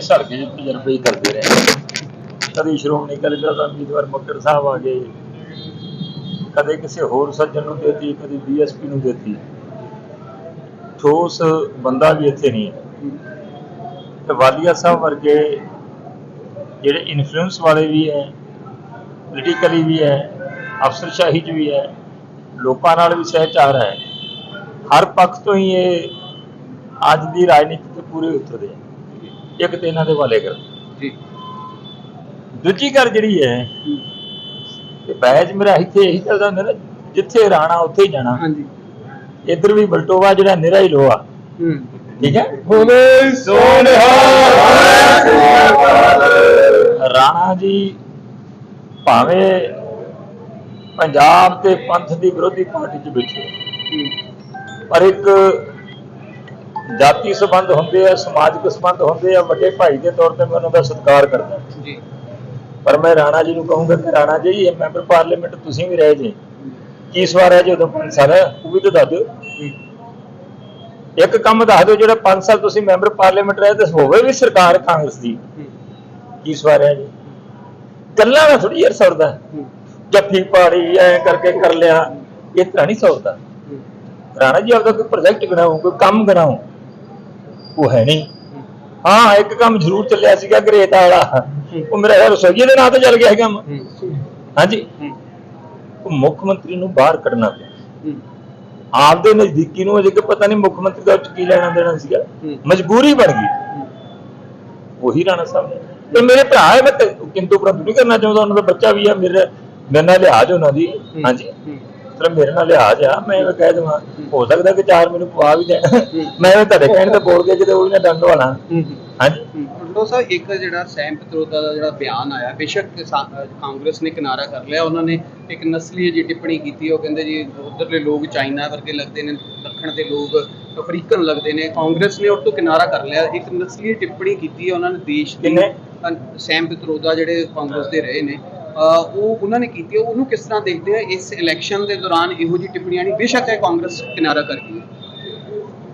ਇਸ ਹਲਕੇ 'ਚ ਤਜਰਬੇ ਕਰਦੇ ਰਹੇ। ਕਦੀ ਸ਼੍ਰੋਮਣੀ ਅਕਾਲੀ ਦਲ ਦਾ ਉਮੀਦਵਾਰ ਮੱਕੜ ਸਾਹਿਬ ਆ ਗਏ। ਕਦੇ ਕਿਸੇ ਹੋਰ ਸੱਜਣ ਨੂੰ ਦੇਤੀ, ਕਦੀ ਬੀਐਸਪੀ ਨੂੰ ਦੇਤੀ। ਠੋਸ ਬੰਦਾ ਵੀ ਇੱਥੇ ਨਹੀਂ ਹੈ। ਤੇ ਵਾਲੀਆ ਸਾਹਿਬ ਵਰਗੇ ਜਿਹੜੇ ਇਨਫਲੂਐਂਸ ਵਾਲੇ ਵੀ ਹੈ ਪੋਲੀਟੀਕਲੀ ਵੀ ਹੈ, ਅਫਸਰਸ਼ਾਹੀ 'ਚ ਵੀ ਹੈ, ਲੋਕਾਂ ਨਾਲ ਵੀ ਸਹਿਚਾਰ ਹੈ। ਹਰ ਪੱਖ ਤੋਂ ਹੀ ਇਹ ਅੱਜ ਦੀ ਰਾਜਨੀਤੀ ਤੇ ਪੂਰੇ ਉਤਰਦੇ ਆ। ਇੱਕ ਤੇ ਇਹਨਾਂ ਦੇ ਵਾਲੇ ਕਰ। ਜੀ। ਦੂਜੀ ਗੱਲ ਜਿਹੜੀ ਹੈ ਕਿ ਬੈਜ ਮੇਰਾ ਇੱਥੇ ਇਹੀ ਚੱਲਦਾ ਹੁੰਦਾ ਨਾ ਜਿੱਥੇ ਰਾਣਾ ਉੱਥੇ ਹੀ ਜਾਣਾ। ਹਾਂਜੀ। ਇੱਧਰ ਵੀ ਬਲਟੋਵਾ ਜਿਹੜਾ ਨਿਰਾ ਹੀ ਲੋਹਾ। ਹੂੰ। ਠੀਕ ਹੈ? ਬੋਲੇ ਰਾਣਾ ਜੀ ਭਾਵੇਂ ਪੰਜਾਬ ਤੇ ਪੰਥ ਦੀ ਵਿਰੋਧੀ ਪਾਰਟੀ 'ਚ ਬੈਠੇ। ਪਰ ਇੱਕ ਜਾਤੀ ਸੰਬੰਧ ਹੁੰਦੇ ਆ ਸਮਾਜਿਕ ਸੰਬੰਧ ਹੁੰਦੇ ਆ ਵੱਡੇ ਭਾਈ ਦੇ ਤੌਰ ਤੇ ਮੈਂ ਉਹਨਾਂ ਦਾ ਸਤਿਕਾਰ ਕਰਦਾ। ਜੀ। ਪਰ ਮੈਂ ਰਾਣਾ ਜੀ ਨੂੰ ਕਹੂੰਗਾ ਕਿ ਰਾਣਾ ਜੀ ਇਹ ਮੈਂਬਰ ਪਾਰਲੀਮੈਂਟ ਤੁਸੀਂ ਵੀ ਰਹੇ ਜੀ। ਕੀ ਸਵਾਰ ਹੈ ਜੀ ਉਦੋਂ ਪੰਜ ਸਾਲ ਉਹ ਵੀ ਤਾਂ ਦੱਸ ਦਿਓ। ਇੱਕ ਕੰਮ ਦੱਸ ਦਿਓ ਜਿਹੜਾ 5 ਸਾਲ ਤੁਸੀਂ ਮੈਂਬਰ ਪਾਰਲੀਮੈਂਟ ਰਹੇ ਤੇ ਹੋਵੇ ਵੀ ਸਰਕਾਰ ਕਾਂਗਰਸ ਦੀ। ਕੀ ਸਵਾਰ ਹੈ ਜੀ? ਗੱਲਾਂ ਨਾਲ ਥੋੜੀ ਯਾਰ ਸਰਦਾ ਜੱਫੀ ਪਾੜੀ ਐ ਕਰਕੇ ਕਰ ਲਿਆ। ਇਹ ਤਰ੍ਹਾਂ ਨਹੀਂ ਸੌਰਦਾ ਰਾਣਾ ਜੀ ਆਪਦਾ ਕੋਈ ਪ੍ਰੋਜੈਕਟ ਬਣਾਓ ਕੋਈ ਕੰਮ ਬਣਾਓ। ਉਹ ਹੈ ਨਹੀਂ। ਹਾਂ, ਇੱਕ ਕੰਮ ਜ਼ਰੂਰ ਚੱਲਿਆ ਸੀਗਾ ਗਰੇਤਾ ਵਾਲਾ। ਉਹ ਮੇਰਾ ਯਾਰ ਰਸੋਈਏ ਦੇ ਨਾਂ ਤੇ ਚੱਲ ਗਿਆ ਸੀ ਕੰਮ। ਹਾਂਜੀ। ਉਹ ਮੁੱਖ ਮੰਤਰੀ ਨੂੰ ਬਾਹਰ ਕੱਢਣਾ ਪਿਆ। ਆਪਦੇ ਨਜ਼ਦੀਕੀ ਨੂੰ ਅਜੇ ਕਿ ਪਤਾ ਨਹੀਂ ਮੁੱਖ ਮੰਤਰੀ ਦਾ ਕੀ ਲੈਣਾ ਦੇਣਾ ਸੀਗਾ। ਮਜਬੂਰੀ ਬਣ ਗਈ। ਉਹੀ ਰਾਣਾ ਸਾਹਿਬ ਤੇ ਮੇਰੇ ਭਰਾ ਹੈ, ਮੈਂ ਕਿੰਤੂ ਪ੍ਰੰਤੂ ਨਹੀਂ ਕਰਨਾ ਚਾਹੁੰਦਾ, ਉਹਨਾਂ ਦਾ ਬੱਚਾ ਵੀ ਆ, ਮੇਰੇ ਮੇਰੇ ਨਾਲ ਲਿਹਾਜ਼ ਉਹਨਾਂ ਦੀ। ਹਾਂਜੀ। ਮਤਲਬ ਮੇਰੇ ਨਾਲ ਲਿਹਾਜ਼ ਆ ਮੈਂ ਇਹ ਕਹਿ ਦਵਾਂ ਹੋ ਸਕਦਾ ਕਿ ਚਾਰ ਮੈਨੂੰ ਪਵਾ ਵੀ ਦੇਣ। ਮੈਂ ਇਹ ਤੁਹਾਡੇ ਕਹਿਣ ਤੇ ਬੋਲ ਕੇ ਕਿਤੇ ਉਹ ਨਾ ਡੰਡ ਵਾਲਾ ਹਾਂਜੀ। ਲੋ ਸਾਹਿਬ ਇੱਕ ਜਿਹੜਾ ਸੈਮ ਪਿਤਰੋਦਾ ਦਾ ਜਿਹੜਾ ਬਿਆਨ ਆਇਆ ਬੇਸ਼ੱਕ ਕਾਂਗਰਸ ਨੇ ਕਿਨਾਰਾ ਕਰ ਲਿਆ ਉਹਨਾਂ ਨੇ ਇੱਕ ਨਸਲੀ ਜੀ ਟਿੱਪਣੀ ਕੀਤੀ ਉਹ ਕਹਿੰਦੇ ਜੀ ਉਧਰਲੇ ਲੋਕ ਚਾਈਨਾ ਵਰਗੇ ਲੱਗਦੇ ਨੇ ਦੱਖਣ ਦੇ ਲੋਕ ਅਫਰੀਕਨ ਲੱਗਦੇ ਨੇ ਕਾਂਗਰਸ ਨੇ ਉਹ ਤੋਂ ਕਿਨਾਰਾ ਕਰ ਲਿਆ ਇੱਕ ਨਸਲੀ ਟਿੱਪਣੀ ਕੀਤੀ ਹੈ ਉਹਨਾਂ ਨੇ ਦੇਸ਼ ਦੀ ਸੈਮ ਪਿਤਰੋਦਾ ਜਿਹੜੇ ਕਾਂਗਰਸ ਦੇ ਰਹੇ ਨੇ ਉਹ ਉਹਨਾਂ ਨੇ ਕੀਤੀ ਹੈ। ਉਹਨੂੰ ਕਿਸ ਤਰ੍ਹਾਂ ਦੇਖਦੇ ਆ? ਇਸ ਇਲੈਕਸ਼ਨ ਦੇ ਦੌਰਾਨ ਇਹੋ ਜਿਹੀ ਟਿੱਪਣੀਆਂ ਨਹੀਂ, ਬੇਸ਼ੱਕ ਹੈ ਕਾਂਗਰਸ ਕਿਨਾਰਾ ਕਰ ਹੈ।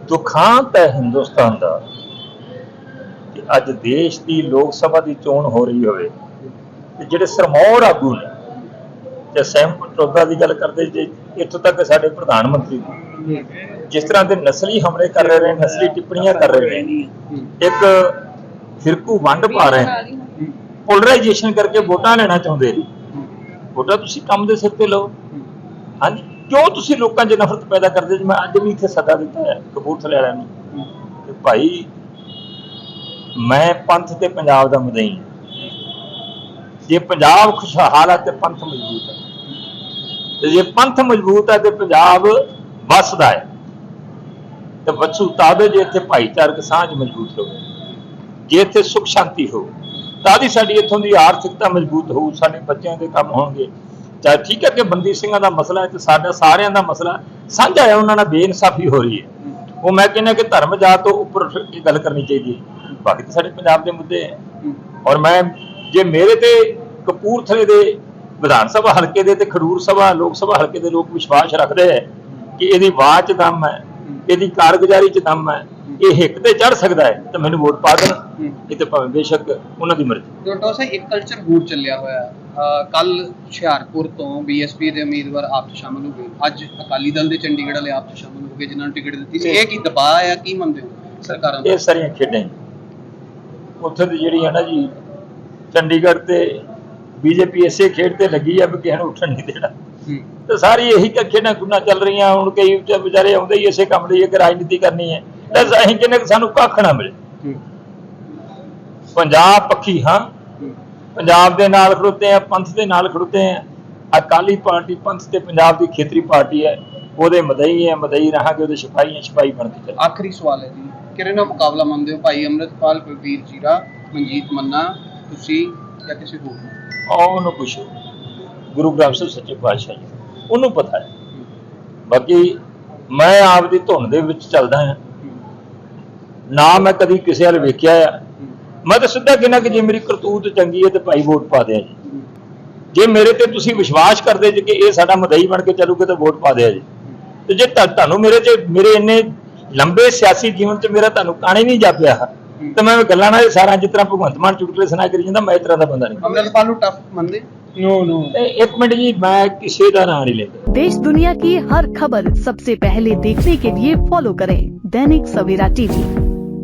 ਦੁਖਾਂਤ ਹੈ ਹਿੰਦੁਸਤਾਨ ਦਾ ਕਿ ਅੱਜ ਦੇਸ਼ ਦੀ ਲੋਕ ਸਭਾ ਦੀ ਚੋਣ ਹੋ ਰਹੀ ਹੋਵੇ। ਤੇ ਜਿਹੜੇ ਸਰਮੌਰ ਆਗੂ ਨੇ, ਤੇ ਸੈਮ ਪਟੋਦਾ ਦੀ ਗੱਲ ਕਰਦੇ ਜੇ, ਇੱਥੋਂ ਤੱਕ ਸਾਡੇ ਪ੍ਰਧਾਨ ਮੰਤਰੀ ਦੀ ਜਿਸ ਤਰ੍ਹਾਂ ਦੇ ਨਸਲੀ ਹਮਲੇ ਕਰ ਰਹੇ ਨੇ, ਨਸਲੀ ਟਿੱਪਣੀਆਂ ਕਰ ਰਹੇ ਨੇ, ਇੱਕ ਫਿਰਕੂ ਵੰਡ ਪਾ ਰਹੇ ਨੇ। ਪੋਲਰਾਈਜੇਸ਼ਨ ਕਰਕੇ ਵੋਟਾਂ ਲੈਣਾ ਚਾਹੁੰਦੇ ਨੇ। ਵੋਟਾਂ ਤੁਸੀਂ ਕੰਮ ਦੇ ਸਿਰ ਤੇ ਲਓ। ਹਾਂਜੀ, ਕਿਉਂ ਤੁਸੀਂ ਲੋਕਾਂ 'ਚ ਨਫ਼ਰਤ ਪੈਦਾ ਕਰਦੇ ਜੀ ਮੈਂ ਅੱਜ ਵੀ ਇੱਥੇ ਸੱਦਾ ਦਿੱਤਾ ਹੈ, ਕਪੂਰਥਲੇ ਵਾਲਿਆਂ ਨੂੰ ਕਿ ਭਾਈ, ਮੈਂ ਪੰਥ ਤੇ ਪੰਜਾਬ ਦਾ ਮਦਈ ਹਾਂ। ਜੇ ਪੰਜਾਬ ਖੁਸ਼ਹਾਲ ਹੈ ਤੇ ਪੰਥ ਮਜ਼ਬੂਤ ਹੈ ਤੇ ਜੇ ਪੰਥ ਮਜ਼ਬੂਤ ਹੈ ਤੇ ਪੰਜਾਬ ਵੱਸਦਾ ਹੈ। ਤੇ ਵੱਸੂ ਤਾਦੇ ਜੇ ਇੱਥੇ ਭਾਈਚਾਰਕ ਸਾਂਝ ਮਜ਼ਬੂਤ ਹੋਵੇ, ਜੇ ਇੱਥੇ ਸੁਖ ਸ਼ਾਂਤੀ ਹੋ ਤਾਂ ਦੀ ਸਾਡੀ ਇੱਥੋਂ ਦੀ ਆਰਥਿਕਤਾ ਮਜ਼ਬੂਤ ਹੋਊ, ਸਾਡੇ ਬੱਚਿਆਂ ਦੇ ਕੰਮ ਹੋਣਗੇ? ਚਾਹੇ ਠੀਕ ਹੈ ਕਿ ਬੰਦੀ ਸਿੰਘਾਂ ਦਾ ਮਸਲਾ ਹੈ ਤੇ ਸਾਡਾ ਸਾਰਿਆਂ ਦਾ ਮਸਲਾ ਸਾਂਝਾ ਹੈ, ਉਹਨਾਂ ਨਾਲ ਬੇਇਨਸਾਫੀ ਹੋ ਰਹੀ ਹੈ। ਉਹ ਮੈਂ ਕਹਿੰਦਾ ਕਿ ਧਰਮ ਜਾਤ ਤੋਂ ਉੱਪਰ ਉੱਠ ਕੇ ਗੱਲ ਕਰਨੀ ਚਾਹੀਦੀ ਹੈ। ਬਾਕੀ ਤਾਂ ਸਾਡੇ ਪੰਜਾਬ ਦੇ ਮੁੱਦੇ ਹੈ। ਔਰ ਮੈਂ, ਜੇ ਮੇਰੇ ਤੇ ਕਪੂਰਥਲੇ ਦੇ ਵਿਧਾਨ ਸਭਾ ਹਲਕੇ ਦੇ ਤੇ ਖਡੂਰ ਸਭਾ, ਲੋਕ ਸਭਾ ਹਲਕੇ ਦੇ ਲੋਕ ਵਿਸ਼ਵਾਸ ਰੱਖਦੇ ਹੈ ਕਿ ਇਹਦੀ ਆਵਾਜ਼ 'ਚ ਦਮ ਹੈ, ਇਹਦੀ ਕਾਰਗੁਜ਼ਾਰੀ 'ਚ ਦਮ ਹੈ ਇਹ ਹਿੱਕ ਤੇ ਚੜ ਸਕਦਾ ਹੈ ਤਾਂ ਮੈਨੂੰ ਵੋਟ ਪਾ ਦੇਣ ਇਹ ਤੇ ਭਾਵੇਂ ਬੇਸ਼ੱਕ ਉਹਨਾਂ ਦੀ ਮਰਜ਼ੀ। ਡਾਕਟਰ ਸਾਹਿਬ ਇੱਕ ਕਲਚਰ ਹੋਰ ਚੱਲਿਆ ਹੋਇਆ। ਕੱਲ ਹੁਸ਼ਿਆਰਪੁਰ ਤੋਂ ਬੀਐਸਪੀ ਦੇ ਉਮੀਦਵਾਰ ਆਪ 'ਚ ਸ਼ਾਮਲ ਹੋ ਗਏ। ਅੱਜ ਅਕਾਲੀ ਦਲ ਦੇ ਚੰਡੀਗੜ੍ਹ ਵਾਲੇ ਆਪ 'ਚ ਸ਼ਾਮਲ ਹੋ ਗਏ ਜਿਨ੍ਹਾਂ ਨੂੰ ਟਿਕਟ ਦਿੱਤੀ ਸੀ। ਇਹ ਕੀ ਦਬਾਅ ਆ ਕੀ ਮੰਨਦੇ ਹੋ ਸਰਕਾਰਾਂ ਦਾ ਇਹ ਸਾਰੀਆਂ ਖੇਡਾਂ। ਉੱਥੇ ਦੀ ਜਿਹੜੀ ਹੈ ਨਾ ਜੀ ਚੰਡੀਗੜ੍ਹ ਤੇ ਬੀਜੇਪੀ ਇਸੇ ਖੇਡ ਤੇ ਲੱਗੀ ਆ ਵੀ ਕਿਸੇ ਨੂੰ ਉੱਠਣ ਨਹੀਂ ਦੇਣਾ। ਤੇ ਸਾਰੀ ਇਹੀ ਖੇਡਾਂ ਖੁੱਡਾਂ ਚੱਲ ਰਹੀਆਂ ਹੁਣ ਕਈ ਵਿਚ- ਵਿਚਾਰੇ ਆਉਂਦੇ ਹੀ ਇਸੇ ਕੰਮ ਲਈ ਕਿ ਰਾਜਨੀਤੀ ਕਰਨੀ ਹੈ। ਤੇ ਅਸੀਂ ਕਹਿੰਦੇ ਕਿ ਸਾਨੂੰ ਕੱਖ ਨਾ ਮਿਲੇ। ਪੰਜਾਬ ਪੱਖੀ ਹਾਂ। ਪੰਜਾਬ ਦੇ ਨਾਲ ਖੜੋਤੇ ਆ ਪੰਥ ਦੇ ਨਾਲ ਖੜੋਤੇ ਆ ਅਕਾਲੀ ਪਾਰਟੀ ਪੰਥ ਤੇ ਪੰਜਾਬ ਦੀ ਖੇਤਰੀ ਪਾਰਟੀ ਹੈ। ਉਹਦੇ ਮਦਈ ਹੈ ਮਦਈ ਰਹਾਂਗੇ ਉਹਦੇ ਸਿਪਾਹੀ ਹੈ ਸਿਪਾਹੀ ਬਣ ਕੇ ਚੱਲ ਆਖਰੀ ਸਵਾਲ ਹੈ ਜੀ। ਕਿਹੜੇ ਨਾਲ ਮੁਕਾਬਲਾ ਮੰਨਦੇ ਹੋ? ਭਾਈ ਅੰਮ੍ਰਿਤਪਾਲ ਕੁਲਵੀਰ ਜੀਰਾ ਮਨਜੀਤ ਮੰਨਾ ਤੁਸੀਂ ਜਾਂ ਕਿਸੇ ਹੋਰ ਨੂੰ? ਆਓ ਉਹਨੂੰ ਪੁੱਛੋ। ਗੁਰੂ ਗ੍ਰੰਥ ਸਾਹਿਬ ਸੱਚੇ ਪਾਤਸ਼ਾਹ ਜੀ ਉਹਨੂੰ ਪਤਾ ਹੈ। ਬਾਕੀ ਮੈਂ ਆਪ ਦੀ ਧੁਨ ਦੇ ਵਿੱਚ ਚੱਲਦਾ ਹਾਂ। ਨਾ ਮੈਂ ਕਦੀ ਕਿਸੇ ਵੱਲ ਵੇਖਿਆ ਆ ਮੈਂ ਤਾਂ ਸਿੱਧਾ ਕਹਿੰਦਾ ਕਿ ਜੇ ਮੇਰੀ ਕਰਤੂਤ ਚੰਗੀ ਹੈ ਤੇ ਭਾਈ ਵੋਟ ਪਾ ਦਿਆ ਜੀ ਜੇ ਮੇਰੇ ਤੇ ਤੁਸੀਂ ਵਿਸ਼ਵਾਸ ਕਰਦੇ ਜੀ ਕਿ ਇਹ ਸਾਡਾ ਮਦਈ ਬਣ ਕੇ ਚੱਲੂਗੇ ਤਾਂ ਵੋਟ ਪਾ ਦਿਆ ਜੀ ਤੇ ਜੇ ਤੁਹਾ- ਤੁਹਾਨੂੰ ਮੇਰੇ 'ਚ ਮੇਰੇ ਇੰਨੇ ਲੰਬੇ ਸਿਆਸੀ ਜੀਵਨ 'ਚ ਮੇਰਾ ਤੁਹਾਨੂੰ ਕਾਣੇ ਨਹੀਂ ਜਾਪਿਆ ਤੇ ਮੈਂ ਗੱਲਾਂ ਨਾਲ ਇਹ ਸਾਰਾ ਜਿਸ ਤਰ੍ਹਾਂ ਭਗਵੰਤ ਮਾਨ ਚੁਟਕਲੇ ਸੁਣਾ ਕਰੀ ਜਾਂਦਾ ਮੈਂ ਇਸ ਤਰ੍ਹਾਂ ਦਾ ਬੰਦਾ ਨਹੀਂ ਅਮਰਪਾਲ ਨੂੰ ਟਫ ਮੰਨਦੇ नो नो ਤੇ ਇੱਕ ਮਿੰਟ ਜੀ ਮੈਂ ਕਿਸੇ ਦਾ ਨਾਂ ਨਹੀਂ ਲੈਂਦਾ देश दुनिया की हर खबर सबसे पहले देखने के लिए फॉलो करें दैनिक सवेरा टीवी